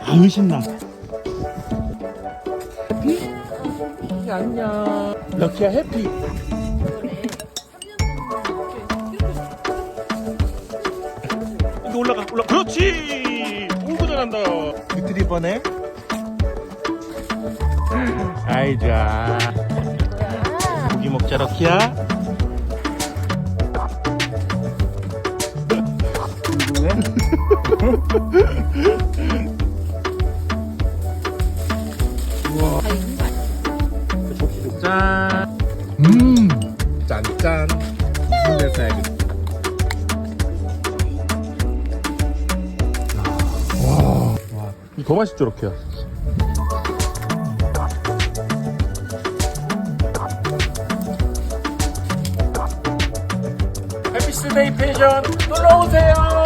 아유 신나. 안녕 럭키야 해피. 올라가 올라. 그렇지! 오고 잘한다. 리트리버네 아이 좋아 고기 먹자 럭키야 짠. 음. 짠짠 물에 사야겠다 이거 더 맛있죠 럭키야 해피스데이 펜션 놀러오세요